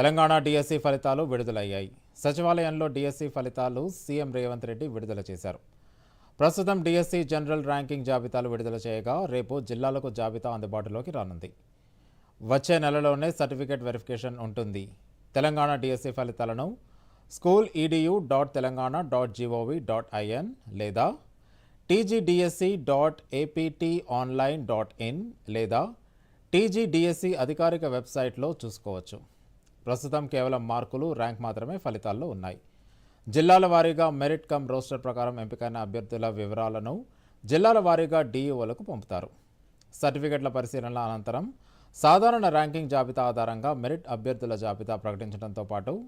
Telangana DSC ఫలితాలు విడుదలయ్యాయి. సచివాలయంలో డిఎస్సి ఫలితాలు సీఎం రేవంత్ రెడ్డి విడుదల చేశారు. ప్రస్తుతం డిఎస్సి జనరల్ ర్యాంకింగ్ జాబితాలు విడుదల చేయగా రేపు జిల్లాలకు జాబితా అందుబాటులోకి రానుంది. వచ్చే నెలలోనే సర్టిఫికేట్ వెరిఫికేషన్ ఉంటుంది. తెలంగాణ డిఎస్సి ఫలితాలను school EDU dot Telangana dot GOV dot IN లేదా TGDSC dot APT online dot in లేదా టీజీడిఎస్సి అధికారిక వెబ్సైట్లో చూసుకోవచ్చు. ప్రస్తుతం కేవలం మార్కులు ర్యాంక్ మాత్రమే ఫలితాల్లో ఉన్నాయి. జిల్లాల వారీగా మెరిట్ కమ్ రోస్టర్ ప్రకారం ఎంపికైన అభ్యర్థుల వివరాలను జిల్లాల వారీగా డిఈఓలకు పంపుతారు. సర్టిఫికెట్ల పరిశీలన అనంతరం సాధారణ ర్యాంకింగ్ జాబితా ఆధారంగా మెరిట్ అభ్యర్థుల జాబితా ప్రకటించడంతో పాటు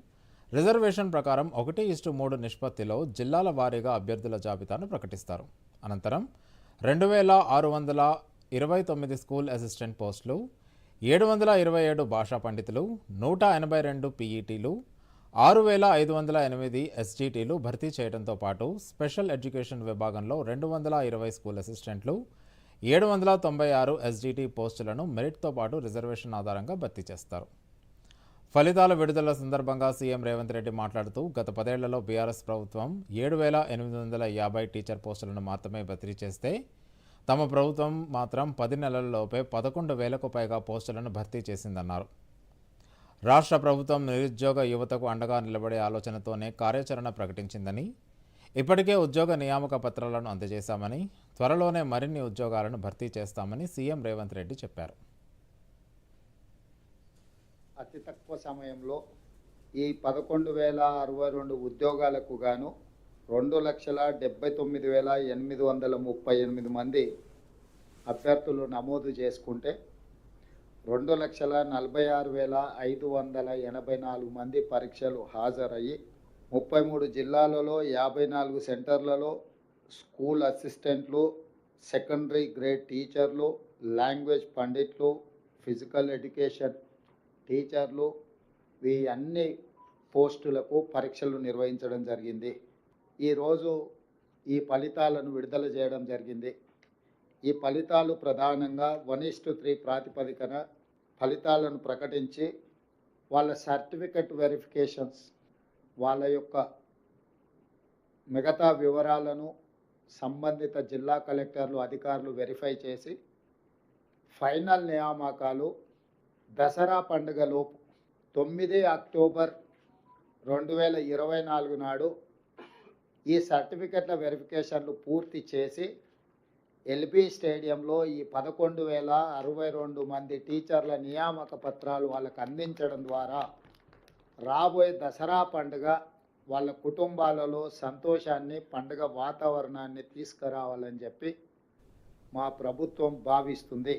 రిజర్వేషన్ ప్రకారం ఒకటి ఇస్టు మూడు నిష్పత్తిలో జిల్లాల వారీగా అభ్యర్థుల జాబితాను ప్రకటిస్తారు. అనంతరం రెండు వేల ఆరు వందల ఇరవై తొమ్మిది స్కూల్ అసిస్టెంట్ పోస్టులు ఏడు వందల ఇరవై ఏడు భాషా పండితులు నూట ఎనభై రెండు పీఈటీలు ఆరు వేల ఐదు వందల ఎనిమిది ఎస్జీటీలు భర్తీ చేయడంతో పాటు స్పెషల్ ఎడ్యుకేషన్ విభాగంలో రెండు వందల ఇరవై స్కూల్ అసిస్టెంట్లు ఏడు వందల తొంభై ఆరు ఎస్జీటీ పోస్టులను మెరిట్తో పాటు రిజర్వేషన్ ఆధారంగా భర్తీ చేస్తారు. ఫలితాల విడుదల సందర్భంగా సీఎం రేవంత్ రెడ్డి మాట్లాడుతూ గత పదేళ్ళలో బీఆర్ఎస్ ప్రభుత్వం ఏడు వేల ఎనిమిది వందల యాభై టీచర్ పోస్టులను మాత్రమే భర్తీ చేస్తే తమ ప్రభుత్వం మాత్రం పది నెలల్లోపే పదకొండు వేలకు పైగా పోస్టులను భర్తీ చేసిందన్నారు. రాష్ట్ర ప్రభుత్వం నిరుద్యోగ యువతకు అండగా నిలబడే ఆలోచనతోనే కార్యాచరణ ప్రకటించిందని ఇప్పటికే ఉద్యోగ నియామక పత్రాలను అందజేశామని త్వరలోనే మరిన్ని ఉద్యోగాలను భర్తీ చేస్తామని సీఎం రేవంత్ రెడ్డి చెప్పారు. అతి తక్కువ సమయంలో ఈ పదకొండు వేల అరవై రెండు ఉద్యోగాలకు గాను రెండు లక్షల డెబ్బై తొమ్మిది వేల ఎనిమిది వందల ముప్పై ఎనిమిది మంది అభ్యర్థులు నమోదు చేసుకుంటే రెండు లక్షల నలభై ఆరు వేల ఐదు వందల ఎనభై నాలుగు మంది పరీక్షలు హాజరయ్యి ముప్పై మూడు జిల్లాలలో యాభై నాలుగు సెంటర్లలో స్కూల్ అసిస్టెంట్లు సెకండరీ గ్రేడ్ టీచర్లు లాంగ్వేజ్ పండిట్లు ఫిజికల్ ఎడ్యుకేషన్ టీచర్లు ఈ అన్ని పోస్టులకు పరీక్షలు నిర్వహించడం జరిగింది. ఈరోజు ఈ ఫలితాలను విడుదల చేయడం జరిగింది. ఈ ఫలితాలు ప్రధానంగా వన్ ఇస్ టు త్రీ ప్రాతిపదికన ఫలితాలను ప్రకటించి వాళ్ళ సర్టిఫికెట్ వెరిఫికేషన్స్ వాళ్ళ యొక్క మిగతా వివరాలను సంబంధిత జిల్లా కలెక్టర్లు అధికారులు వెరిఫై చేసి ఫైనల్ నియామకాలు దసరా పండుగలోపు తొమ్మిది అక్టోబర్ రెండు వేల ఇరవై నాలుగు నాడు ఈ సర్టిఫికెట్ల వెరిఫికేషన్లు పూర్తి చేసి ఎల్బీ స్టేడియంలో ఈ పదకొండు వేల అరవై రెండు మంది టీచర్ల నియామక పత్రాలు వాళ్ళకు అందించడం ద్వారా రాబోయే దసరా పండుగ వాళ్ళ కుటుంబాలలో సంతోషాన్ని పండుగ వాతావరణాన్ని తీసుకురావాలని చెప్పి మా ప్రభుత్వం భావిస్తుంది.